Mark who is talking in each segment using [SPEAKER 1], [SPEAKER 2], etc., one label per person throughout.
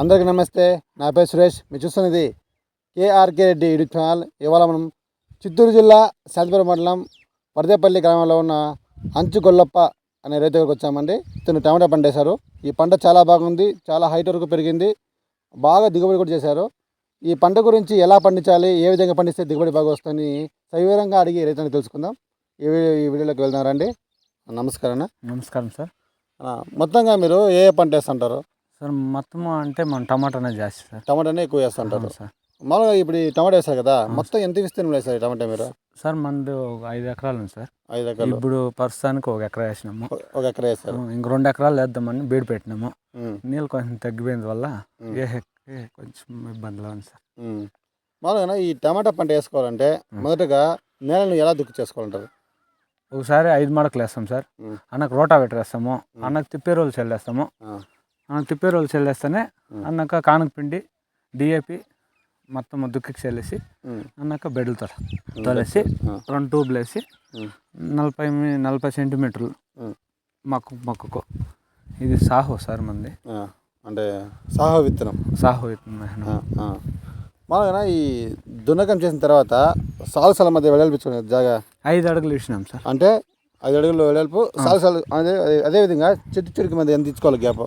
[SPEAKER 1] అందరికీ నమస్తే. నా పేరు సురేష్. మీరు చూస్తున్నది కేఆర్కే రెడ్డి యూట్యూబ్ ఛానల్. ఇవాళ మనం చిత్తూరు జిల్లా శాంతిపురం మండలం వరదేపల్లి గ్రామంలో ఉన్న అంచు గొల్లప్ప అనే రైతు దగ్గరకు వచ్చామండి. ఇతను టమాటా పంట వేశారు. ఈ పంట చాలా బాగుంది. చాలా హైట్ వరకు పెరిగింది. బాగా దిగుబడి కూడా చేశారు. ఈ పంట గురించి ఎలా పండించాలి? ఏ విధంగా పండిస్తే దిగుబడి బాగా వస్తుందని సవివరంగా అడిగి రైతుని తెలుసుకుందాం. ఈ ఈ వీడియోలోకి వెళ్తున్నారండి నమస్కారం అన్న.
[SPEAKER 2] నమస్కారం సార్.
[SPEAKER 1] మొత్తంగా మీరు ఏ ఏ పంట వేస్తుంటారు?
[SPEAKER 2] సార్ మొత్తం అంటే మనం టమాటానే చేస్తాం సార్.
[SPEAKER 1] టమాటానే ఎక్కువ వేస్తుంటారు.
[SPEAKER 2] అవును సార్.
[SPEAKER 1] మామూలుగా ఇప్పుడు ఈ టమాటా వేస్తారు కదా మొత్తం ఎంత విస్తీర్ణం వేస్తారు ఈ టమాటా మీరు
[SPEAKER 2] సార్ మనది ఒక ఐదు ఎకరాలు ఉంది సార్.
[SPEAKER 1] ఐదు ఎకరాలు.
[SPEAKER 2] ఇప్పుడు ప్రస్తుతానికి ఒక ఎకరా వేసినాము.
[SPEAKER 1] ఒక- ఎకరా వేస్తారు
[SPEAKER 2] ఇంక రెండు ఎకరాలు వేద్దామని బీడు పెట్టినాము. నీళ్ళు కొంచెం తగ్గిపోయిన వల్ల. ఏ కొంచెం ఇబ్బందిగా ఉంది సార్.
[SPEAKER 1] మామూలుగా ఈ టమాటా పంట వేసుకోవాలంటే. మొదటగా నేలను ఎలా దుక్కు చేసుకోవాలంటారు?
[SPEAKER 2] ఒకసారి ఐదు మడకలు వేస్తాం సార్. అన్నకు రోటా వేస్తాము. అన్నకు తిప్పే రోజులు చల్లేస్తాము. రోజులు చల్లేస్తేనే
[SPEAKER 1] ఉమ్.
[SPEAKER 2] అన్నాక కానుక పిండి డిఏపి మొత్తం దుక్కికి చల్లేసి అన్నాక బెడ్లు తొల తొలేసి రెండు ట్యూబ్లు వేసి నలభై నలభై సెంటీమీటర్లు. మొక్క మొక్కకు. ఇది సాహో సార్ మంది.
[SPEAKER 1] అంటే సాహో విత్తనం.
[SPEAKER 2] సాహో విత్తనం.
[SPEAKER 1] మామూలుగా ఈ దున్నకం చేసిన తర్వాత సాలు సాల మధ్య వెడల్పించుకునే జాగా
[SPEAKER 2] ఐదు అడుగులు ఇచ్చినాం సార్.
[SPEAKER 1] అంటే ఐదు అడుగులు వెడల్పు. సాలు సాలు అదే అదే విధంగా చెట్టు చెట్టుకి మధ్య ఎంత ఇచ్చుకోవాలి గ్యాప్?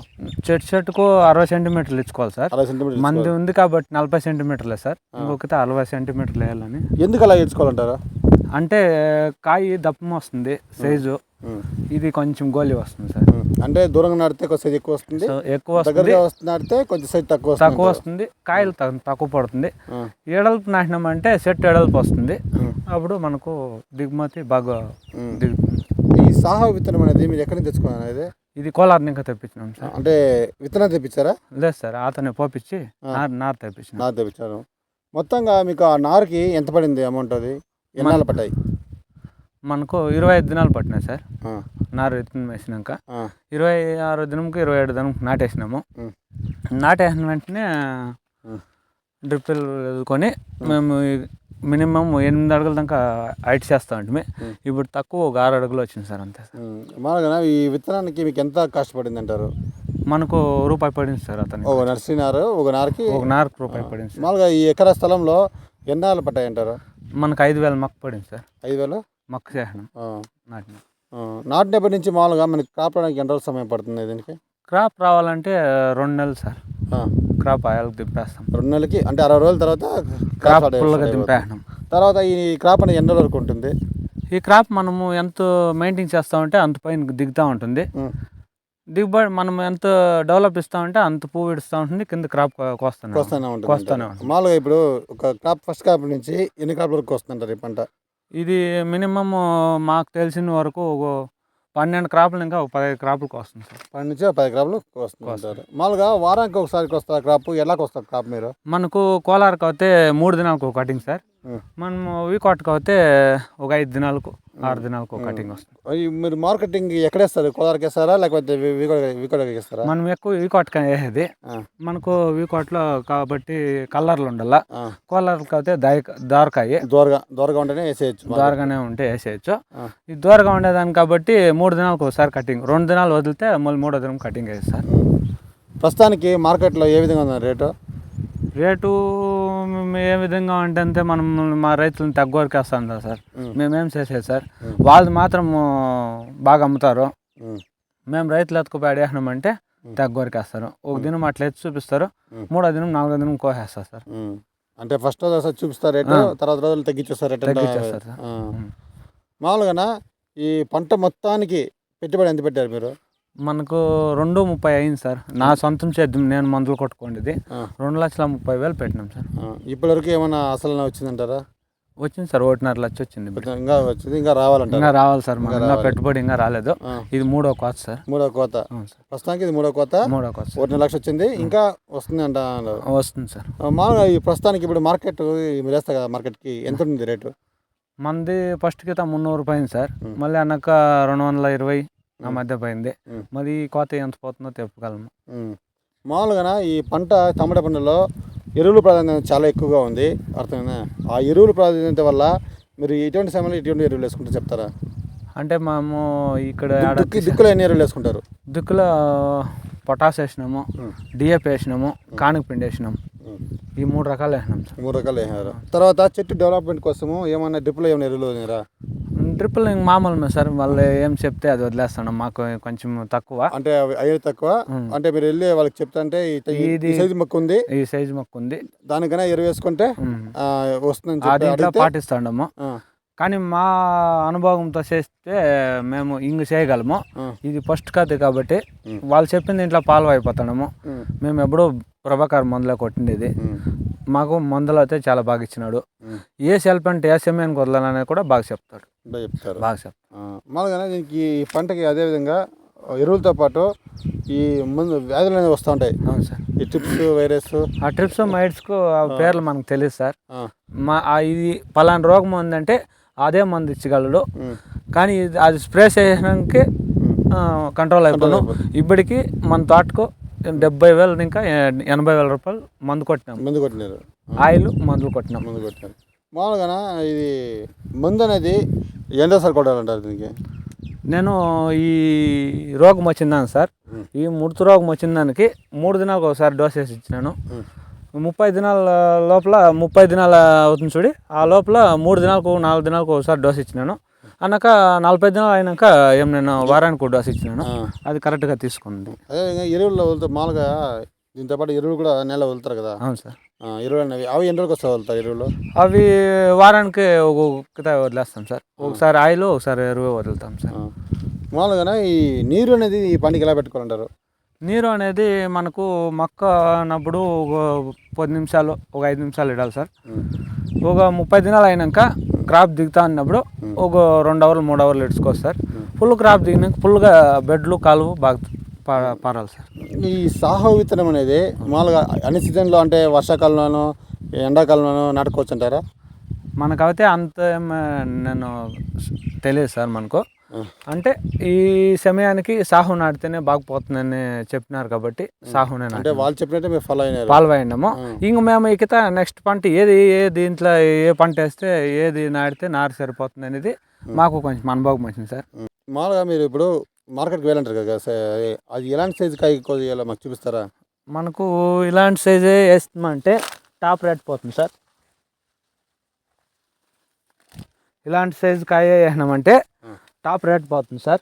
[SPEAKER 2] చెట్టు చెట్టుకు అరవై సెంటీమీటర్లు ఇచ్చుకోవాలి సార్.
[SPEAKER 1] అరవై సెంటీమీటర్
[SPEAKER 2] మంది ఉంది కాబట్టి నలభై సెంటీమీటర్లే సార్. ఇంకొకటి అరవై సెంటీమీటర్లు వేయాలని.
[SPEAKER 1] ఎందుకు అలా ఇచ్చుకోవాలంటారు?
[SPEAKER 2] అంటే కాయ దప్పం వస్తుంది సైజు. ఇది కొంచెం గోలి వస్తుంది సార్.
[SPEAKER 1] అంటే దూరంగా నాటితే కొంచెం ఎక్కువ వస్తుంది.
[SPEAKER 2] ఎక్కువ వస్తుంది.
[SPEAKER 1] దగ్గరగా వస్తుంది కొంచెం సైజ్ తక్కువ వస్తుంది
[SPEAKER 2] తక్కువ వస్తుంది. కాయలు తక్కువ పడుతుంది. ఎడల్పు నాటినామంటే చెట్టు ఎడల్పు వస్తుంది. అప్పుడు మనకు దిగుమతి బాగా. దిగుతుంది.
[SPEAKER 1] ఈ సాహా విత్తనం అనేది మీరు ఎక్కడి నుంచి తెచ్చుకున్నారు అనేది?
[SPEAKER 2] ఇది కోలార్ ఇంకా తెప్పించినాం సార్.
[SPEAKER 1] అంటే విత్తనం తెప్పించారా?
[SPEAKER 2] లేదు సార్ అతనే పోపించి నార్ నార్ తెప్పించిన.
[SPEAKER 1] నారు తెప్పించారు. మొత్తంగా మీకు ఆ నారుకి ఎంత పడింది అమౌంట్ అది? ఎన్నాళ్ళు పడ్డాయి?
[SPEAKER 2] మనకు ఇరవై ఐదు దినాలు పట్టినాయి సార్. నారు విత్తనం వేసినాక. ఇరవై ఆరు దినంకి ఇరవై ఏడు దినంకి నాటేసినాము. నాటేసిన వెంటనే డ్రిప్పులు వదులుకొని మేము. మినిమం ఎనిమిది అడుగుల దాకా హైట్ చేస్తా
[SPEAKER 1] ఉమ్.
[SPEAKER 2] ఇప్పుడు తక్కువ ఒక ఆరు అడుగులు వచ్చింది సార్ అంతే సార్.
[SPEAKER 1] మామూలుగా ఈ విత్తనానికి మీకు ఎంత కష్టపడింది అంటారు?
[SPEAKER 2] మనకు రూపాయి పడింది సార్ అతనికి.
[SPEAKER 1] ఒక నర్సరీ నారు ఒక నారుకి
[SPEAKER 2] ఒక నారుకు రూపాయి పడింది సార్.
[SPEAKER 1] మామూలుగా ఈ ఎకరా స్థలంలో ఎన్నాళ్ళు పడ్డాయి అంటారు?
[SPEAKER 2] మనకు ఐదు వేల మొక్క పడింది సార్.
[SPEAKER 1] ఐదు వేలు?
[SPEAKER 2] మొక్క చేసినాం. నాటిన.
[SPEAKER 1] నాటినప్పటి నుంచి మామూలుగా మనకి క్రాప్ రావడానికి ఎంత రోజులు సమయం పడుతుంది దీనికి?
[SPEAKER 2] క్రాప్ రావాలంటే రెండు నెలలు సార్. క్రాప్ ఆయాలకు దింపేస్తాం.
[SPEAKER 1] రెండు నెలలకి అంటే అరవై రోజుల తర్వాత
[SPEAKER 2] క్రాప్ ఫుల్గా. దింపేసినాం
[SPEAKER 1] తర్వాత ఈ క్రాప్ అనేది ఎన్ని వరకు ఉంటుంది?
[SPEAKER 2] ఈ క్రాప్ మనము ఎంత మెయింటైన్ చేస్తూ ఉంటే అంత పైన దిగుతూ ఉంటుంది. దిగుబడి మనం ఎంత డెవలప్ ఇస్తూ ఉంటే అంత పువ్వు ఇడుస్తూ ఉంటుంది కింద క్రాప్ కోస్తాను
[SPEAKER 1] వస్తూనే ఉంటుంది.
[SPEAKER 2] కోస్తానే. ఉంటుంది
[SPEAKER 1] మామూలుగా ఇప్పుడు ఒక క్రాప్ ఫస్ట్ క్రాప్ నుంచి ఎన్ని క్రాప్ వరకు వస్తుంటారు ఈ పంట?
[SPEAKER 2] ఇది మినిమమ్ మాకు తెలిసిన వరకు పన్నెండు క్రాపులు ఇంకా ఒక పదహైదు క్రాపులకు వస్తుంది సార్.
[SPEAKER 1] పది నుంచి పది క్రాప్లు వస్తుంటారు మామూలుగా వారానికి ఒకసారికి వస్తారు క్రాప్? ఎలాగ వస్తారు క్రాప్ మీరు?
[SPEAKER 2] మనకు కోలార్కి అయితే మూడు దినాలకు కటింగ్ సార్. మనము వీకోట్కి అయితే ఒక ఐదు దినాలకు ఆరు దినాలకు ఒక కటింగ్ వస్తుంది.
[SPEAKER 1] మీరు మార్కెటింగ్ ఎక్కడేస్తారు కోలార్కి వేస్తారా? లేకపోతే వేస్తారా?
[SPEAKER 2] మనం ఎక్కువ వీకోట్కి వేసేది. మనకు వీకోట్లో కాబట్టి కలర్లు ఉండాల?
[SPEAKER 1] ఆ.
[SPEAKER 2] కోలార్కి అయితే దాయ దారకాయ.
[SPEAKER 1] దూరగా దూరగా ఉంటేనే వేసేయచ్చు
[SPEAKER 2] దూరగానే ఉంటే వేసేయచ్చు. ఇది దూరగా ఉండేదాన్ని కాబట్టి మూడు దినాలకు ఒకసారి కటింగ్ రెండు దినాలు వదిలితే మళ్ళీ మూడో దినం కటింగ్ వేస్తారు.
[SPEAKER 1] ప్రస్తుతానికి మార్కెట్లో ఏ విధంగా ఉంది రేటు?
[SPEAKER 2] రేటు ఏ విధంగా అంటే అంతే మనం మా రైతులను తక్కువకి వేస్తాం కదా సార్. మేమేం చేసేది సార్. వాళ్ళు మాత్రం బాగా అమ్ముతారు. మేము రైతులు ఎత్తుకుపోయి వేసినామంటే తక్కువకి వేస్తారు ఒక దినం అట్లా ఎత్తి చూపిస్తారు. మూడో దినం నాలుగో దినం కోసేస్తారు సార్.
[SPEAKER 1] అంటే ఫస్ట్ రోజు చూపిస్తారు రేటు తర్వాత రోజులు తగ్గించేస్తారు
[SPEAKER 2] తగ్గించేస్తారు సార్.
[SPEAKER 1] ఆ.
[SPEAKER 2] ఉమ్.
[SPEAKER 1] మామూలుగా ఈ పంట మొత్తానికి పెట్టుబడి ఎంత పెట్టారు మీరు?
[SPEAKER 2] మనకు రెండు ముప్పై అయింది సార్. నా సొంతం చేద్దాం నేను మందులు కొట్టుకోండిది. రెండు లక్షల ముప్పై వేలు పెట్టినాం సార్.
[SPEAKER 1] ఇప్పటివరకు ఏమైనా అసలు వచ్చిందంటారా?
[SPEAKER 2] వచ్చింది సార్ ఒకటిన్నర లక్ష వచ్చింది.
[SPEAKER 1] ఇంకా వచ్చింది ఇంకా రావాలంటారా?
[SPEAKER 2] ఇంకా రావాలి సార్ ఇంకా. పెట్టుబడి ఇంకా రాలేదు. ఇది మూడో కోత సార్.
[SPEAKER 1] మూడో కోత. ప్రస్తుతానికి ఇది మూడో కోత.
[SPEAKER 2] మూడో కోత సార్.
[SPEAKER 1] ఒకటి లక్ష వచ్చింది ఇంకా వస్తుంది అంట
[SPEAKER 2] వస్తుంది సార్.
[SPEAKER 1] మామూలుగా ఈ ప్రస్తుతానికి ఇప్పుడు మార్కెట్ మీరు వేస్తారు కదా మార్కెట్కి ఎంత ఉంది రేటు?
[SPEAKER 2] మంది ఫస్ట్ కింద మున్నూరు పోయింది సార్. మళ్ళీ అన్నాక రెండు వందల ఇరవై ఆ. మధ్య పోయింది. మరి కోత ఎంత పోతుందో చెప్పగలము.
[SPEAKER 1] మామూలుగా ఈ పంట టమాటా పంటలో ఎరువుల ప్రాధాన్యత చాలా ఎక్కువగా ఉంది అర్థమైందా ఆ ఎరువుల ప్రాధాన్యత వల్ల మీరు ఎటువంటి సమయంలో ఎటువంటి ఎరువులు వేసుకుంటారు చెప్తారా
[SPEAKER 2] అంటే మేము ఇక్కడ
[SPEAKER 1] దిక్కులో ఎన్ని ఎరువులు వేసుకుంటారు
[SPEAKER 2] దిక్కులో పొటాస్ వేసినాము. డిఏపి వేసినాము కానుక పిండి వేసినాము. ఈ మూడు రకాలు వేసినాం
[SPEAKER 1] మూడు రకాలు వేసినారు తర్వాత చెట్టు డెవలప్మెంట్ కోసము ఏమన్నా డ్రిప్లో ఏమైనా ఎరువులు
[SPEAKER 2] ట్రిపుల్ మామూలు సార్. వాళ్ళు ఏం చెప్తే అది వదిలేస్తున్నాం మాకు కొంచెం తక్కువ.
[SPEAKER 1] అంటే అయ్యేది తక్కువ. అంటే మీరు వెళ్ళి వాళ్ళకి చెప్తా అంటే
[SPEAKER 2] ఇది-
[SPEAKER 1] సైజు మొక్క ఉంది
[SPEAKER 2] ఈ సైజు మొక్క ఉంది
[SPEAKER 1] దానికైనా ఎరువు వేసుకుంటే
[SPEAKER 2] ఉమ్.
[SPEAKER 1] ఆ, వస్తుందని
[SPEAKER 2] ఆ
[SPEAKER 1] చెప్పి
[SPEAKER 2] దీంట్లో
[SPEAKER 1] అడిగితే
[SPEAKER 2] పాటిస్తాము కానీ మా అనుభవంతో చేస్తే మేము ఇంక చేయగలము. ఇది ఫస్ట్ కథ కాబట్టి. వాళ్ళు చెప్పింది ఇంట్లో పాలు అయిపోతున్నాము
[SPEAKER 1] ఉమ్,
[SPEAKER 2] మేము ఎప్పుడూ ప్రభాకర్ మందులో కొట్టిండేది.
[SPEAKER 1] ఉమ్,
[SPEAKER 2] మాకు మందులు అయితే చాలా బాగా ఇచ్చినాడు. ఏ సెల్ఫ్ అంటే ఏ సెమీని వదలాలనేది కూడా బాగా చెప్తాడు.
[SPEAKER 1] చెప్తారు.
[SPEAKER 2] బాగా చెప్తాడు.
[SPEAKER 1] మామూలుగానే దీనికి ఈ పంటకి అదే విధంగా ఎరువులతో పాటు ఈ ముందు వ్యాధులు అనేవి వస్తూ ఉంటాయి.
[SPEAKER 2] అవును సార్.
[SPEAKER 1] ఈ ట్రిప్స్ వైరస్.
[SPEAKER 2] ఆ ట్రిప్స్ మైట్స్కు ఆ పేర్లు మనకు తెలియదు సార్. మా ఇది పలానా రోగం ఉందంటే అదే మందు ఇచ్చగలడు. కానీ అది స్ప్రే చేసినాక కంట్రోల్ అయిపోను. ఇప్పటికి మన తోటకు డెబ్బై వేలు ఇంకా ఎనభై వేల రూపాయలు మందు కొట్టినాం.
[SPEAKER 1] మందు కొట్టినారు.
[SPEAKER 2] ఆయిల్ మందులు కొట్టినాం.
[SPEAKER 1] మందు కొట్టినారు. మామూలుగా ఇది మందు అనేది ఎండసారి కొట్టాలంటారు దీనికి?
[SPEAKER 2] నేను ఈ రోగం వచ్చిందాను సార్. ఈ ముడత రోగం వచ్చిన దానికి మూడు దినాలకు ఒకసారి డోసేసి ఇచ్చినాను. ముప్పై దినాల లోపల ముప్పై దినాల అవుతుంది చూడి. ఆ లోపల మూడు దినాలకు నాలుగు దినాలకు ఒకసారి డోస్ ఇచ్చినాను. అన్నాక నలభై దినాలు అయినాక ఏం నేను వారానికి ఒక డోస్ ఇచ్చినాను. అది కరెక్ట్గా తీసుకుంది.
[SPEAKER 1] అదేవిధంగా ఎరువుల్లో వదులుతారు మామూలుగా దీంతో పాటు ఎరువులు కూడా నెల వదులుతారు కదా.
[SPEAKER 2] అవును సార్.
[SPEAKER 1] ఎరువులు అనేవి. అవి ఎన్ని రోజులకు వస్తాయి వదులుతారు ఎరువులు?
[SPEAKER 2] అవి వారానికి ఒక్కొక్క వదిలేస్తాం సార్. ఒకసారి ఆయిల్ ఒకసారి ఎరువు వదులుతాం సార్.
[SPEAKER 1] మామూలుగానే ఈ నీరు అనేది ఈ పంటకి ఎలా పెట్టుకోవాలంటారు?
[SPEAKER 2] నీరు అనేది మనకు మొక్క అన్నప్పుడు పది నిమిషాలు ఒక ఐదు నిమిషాలు ఇడాలి సార్. ఒక ముప్పై దినాలు అయినాక క్రాప్ దిగుతా అన్నప్పుడు ఒక రెండు అవర్లు మూడు అవర్లు ఇడ్చుకోవచ్చు సార్. ఫుల్ క్రాప్ దిగినాక ఫుల్గా బెడ్లు కాలువ బాగా పారాలి సార్.
[SPEAKER 1] ఈ సాహో విత్తనం అనేది మామూలుగా అన్ని సీజన్లో అంటే వర్షాకాలంలోనూ ఎండాకాలంలోనూ నాటుకోవచ్చు అంటారా
[SPEAKER 2] మనకైతే అంత నేను తెలియదు సార్ మనకు. అంటే ఈ సమయానికి సాహు నాటితేనే బాగుపోతుందని చెప్పినారు కాబట్టి సాహునే
[SPEAKER 1] అంటే
[SPEAKER 2] నాటినాం.
[SPEAKER 1] వాళ్ళు చెప్పినట్టే మీరు ఫాలో అయినారు ఆ.
[SPEAKER 2] ఇంక మేము ఇక నెక్స్ట్ పంట ఏది ఏ దీంట్లో ఏ పంట వేస్తే ఏది నాటితే నారు సరిపోతుంది అనేది మాకు కొంచెం అనుభవం వచ్చింది సార్.
[SPEAKER 1] మామూలుగా మీరు ఇప్పుడు మార్కెట్కి వెళ్ళంటారు కదా సే- అది ఎలాంటి సైజు కాయ కొద్దిగా మాకు చూపిస్తారా
[SPEAKER 2] మనకు ఇలాంటి సైజే వేస్తామంటే టాప్ రేట్ పోతుంది సార్ ఇలాంటి సైజు కాయ వేసినామంటే. టాప్ రేట్ పోతుంది సార్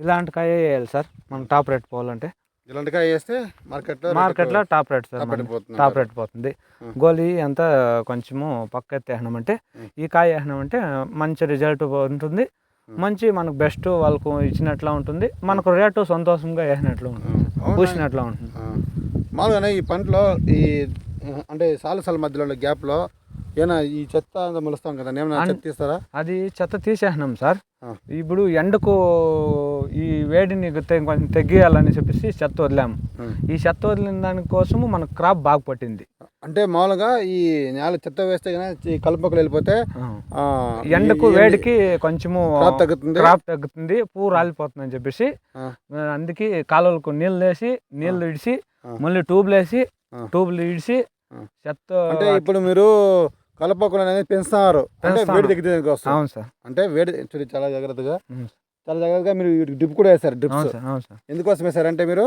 [SPEAKER 2] ఇలాంటి కాయ వేయాలి సార్ మనం టాప్ రేట్ పోవాలంటే
[SPEAKER 1] ఇలాంటి కాయ వేస్తే మార్కెట్లో
[SPEAKER 2] మార్కెట్లో top rate sir
[SPEAKER 1] top rate. పోతుంది
[SPEAKER 2] టాప్
[SPEAKER 1] అంటారు.
[SPEAKER 2] రేట్ పోతుంది
[SPEAKER 1] ఉం.
[SPEAKER 2] గోలీ అంతా కొంచెము పక్క ఎత్తి వేసినామంటే
[SPEAKER 1] ఉం.
[SPEAKER 2] ఈ కాయ వేసినామంటే మంచి రిజల్ట్ ఉంటుంది. మంచి మనకు బెస్ట్ వాళ్ళకు ఇచ్చినట్లా ఉంటుంది మనకు రేటు సంతోషంగా వేసినట్లు ఉంటుంది? పూసినట్లా ఉంటుంది.
[SPEAKER 1] మామూలుగానే ఈ పంటలో ఈ అంటే సాలు సాల మధ్యలో గ్యాప్లో ఏమైనా ఈ చెత్త మొలుస్తాం కదా ఏమైనా చెత్త తీస్తారా
[SPEAKER 2] అది చెత్త తీసేసినాం సార్. ఇప్పుడు ఎండకు ఈ వేడిని కొంచెం తగ్గియాలని చెప్పేసి చెత్త వదిలాము. ఈ చెత్త వదిలిన దానికోసము మనకు క్రాప్ బాగా పట్టింది
[SPEAKER 1] అంటే మామూలుగా ఈ నేల చెత్త వేస్తే ఈ కలుపకులు వెళ్ళిపోతే
[SPEAKER 2] ఎండకు వేడికి కొంచెము
[SPEAKER 1] క్రాప్ తగ్గుతుంది
[SPEAKER 2] క్రాప్ తగ్గుతుంది పువ్వు రాలిపోతుంది అని చెప్పేసి అందుకే కాలువలకు నీళ్ళు వేసి నీళ్ళు ఇడిచి
[SPEAKER 1] ఆ.
[SPEAKER 2] మళ్ళీ ట్యూబ్లు వేసి. ట్యూబ్లు ఇడిచి
[SPEAKER 1] ఆ.
[SPEAKER 2] చెత్త
[SPEAKER 1] అంటే ఇప్పుడు మీరు కలుపకులు అనేది పెంచుతున్నారు అంటే. వేడి తగ్గితే
[SPEAKER 2] అవును సార్.
[SPEAKER 1] అంటే వేడి చూడు చాలా జాగ్రత్తగా. చాలా జాగ్రత్తగా మీరు డ్రిప్ కూడా వేస్తారు డ్రిప్స్.
[SPEAKER 2] సార్ అవును సార్.
[SPEAKER 1] ఎందుకోసం వేసారంటే మీరు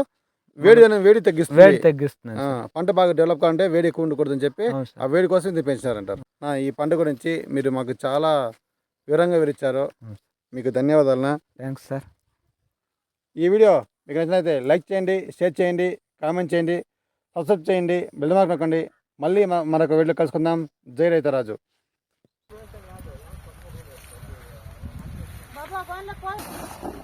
[SPEAKER 1] వేడి వేడి తగ్గిస్తుంది.
[SPEAKER 2] వేడి తగ్గిస్తుంది.
[SPEAKER 1] పంట బాగా డెవలప్ కావాలంటే వేడి ఎక్కువ ఉండకూడదని చెప్పి ఆ వేడి కోసం ఇది పెంచినారంటారు ఈ పంట గురించి మీరు మాకు చాలా వివరంగా వివరించారు. మీకు ధన్యవాదాలు
[SPEAKER 2] థ్యాంక్స్ సార్.
[SPEAKER 1] ఈ వీడియో మీకు నచ్చినైతే లైక్ చేయండి షేర్ చేయండి కామెంట్ చేయండి సబ్స్క్రైబ్ చేయండి బెల్ మార్క్ నొక్కండి. మళ్ళీ మరొక వీడియో కలుసుకుందాం. జై రైతరాజు. బాబా